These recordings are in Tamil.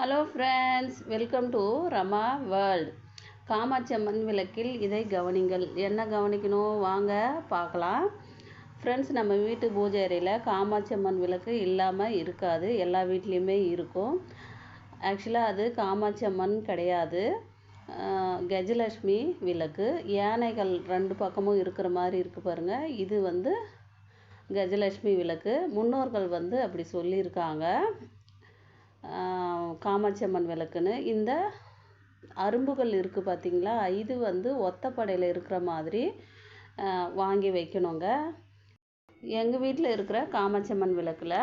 Hello friends welcome to Rama world Kamakshi Amman விளக்கில் இதை கவனிங்கள். என்ன கவனிக்கணும்? வாங்க பார்க்கலாம். ஃப்ரெண்ட்ஸ் நம்ம வீட்டு பூஜை அறையில் காமாட்சி அம்மன் விளக்கு இல்லாமல் இருக்காது. எல்லா வீட்லேயுமே இருக்கும். ஆக்சுவலாக அது காமாட்சி அம்மன் கிடையாது. கஜலட்சுமி விளக்கு. யானைகள் ரெண்டு பக்கமும் இருக்கிற மாதிரி இருக்குது பாருங்கள் இது வந்து கஜலட்சுமி விளக்கு. முன்னோர்கள் வந்து அப்படி சொல்லியிருக்காங்க. காமாட்சி அம்மன் விளக்குன்னு. இந்த அரும்புகள் இருக்குது பார்த்தீங்களா இது வந்து ஒத்தப்படையில் இருக்கிற மாதிரி வாங்கி வைக்கணுங்க. எங்கள் வீட்டில் இருக்கிற காமாட்சி அம்மன் விளக்கில்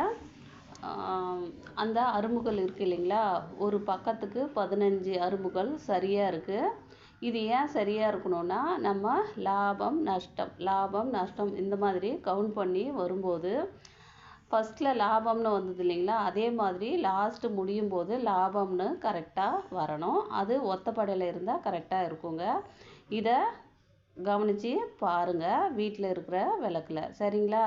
அந்த அரும்புகள் இருக்குது இல்லைங்களா? ஒரு பக்கத்துக்கு பதினஞ்சு அரும்புகள் சரியாக இருக்குது இது ஏன் சரியாக இருக்கணும்னா நம்ம லாபம் நஷ்டம் லாபம் நஷ்டம் இந்த மாதிரி கவுண்ட் பண்ணி வரும்போது ஃபஸ்ட்டில் லாபம்னு வந்தது இல்லைங்களா? அதே மாதிரி லாஸ்ட்டு முடியும் போது லாபம்னு கரெக்டாக வரணும். அது ஒத்தப்படையில் இருந்தால் கரெக்டாக இருக்குங்க. இதை கவனித்து பாருங்கள் வீட்டில் இருக்கிற விளக்கில். சரிங்களா?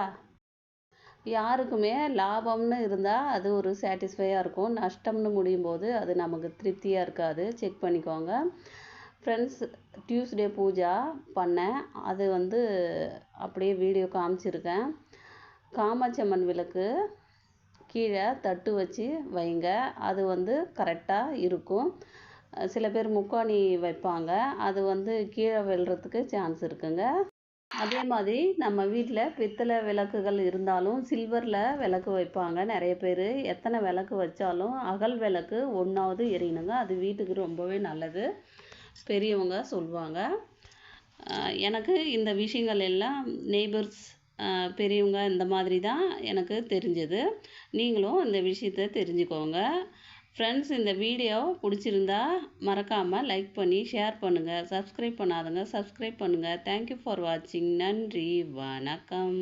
யாருக்குமே லாபம்னு இருந்தால் அது ஒரு சாட்டிஸ்ஃபையாக இருக்கும். நஷ்டம்னு முடியும் போது அது நமக்கு திருப்தியாக இருக்காது. செக் பண்ணிக்கோங்க. ஃப்ரெண்ட்ஸ் டியூஸ்டே பூஜா பண்ணேன். அது வந்து அப்படியே வீடியோ காமிச்சிருக்கேன். காமாட்சி அம்மன் விளக்கு கீழே தட்டு வச்சு வைங்க. அது வந்து கரெக்டாக இருக்கும். சில பேர் முக்காணி வைப்பாங்க. அது வந்து கீழே விழுறதுக்கு சான்ஸ் இருக்குங்க. அதே மாதிரி நம்ம வீட்டில் பித்தளை விளக்குகள் இருந்தாலும் சில்வரில் விளக்கு வைப்பாங்க. நிறைய பேர் எத்தனை விளக்கு வச்சாலும் அகல் விளக்கு ஒன்றாவது எரியணுங்க அது வீட்டுக்கு ரொம்பவே நல்லது. பெரியவங்க சொல்லுவாங்க எனக்கு இந்த விஷயங்கள் எல்லாம் நெய்பர்ஸ் பெரியவங்க இந்த மாதிரி தான் எனக்கு தெரிஞ்சது. நீங்களும் இந்த விஷயத்த தெரிஞ்சுக்கோங்க. ஃப்ரெண்ட்ஸ் இந்த வீடியோ பிடிச்சிருந்தா மறக்காமல் லைக் பண்ணி ஷேர் பண்ணுங்கள் சப்ஸ்கிரைப் பண்ணாதவங்க சப்ஸ்கிரைப் பண்ணுங்கள் தேங்க்யூ ஃபார் வாட்சிங் நன்றி. வணக்கம்.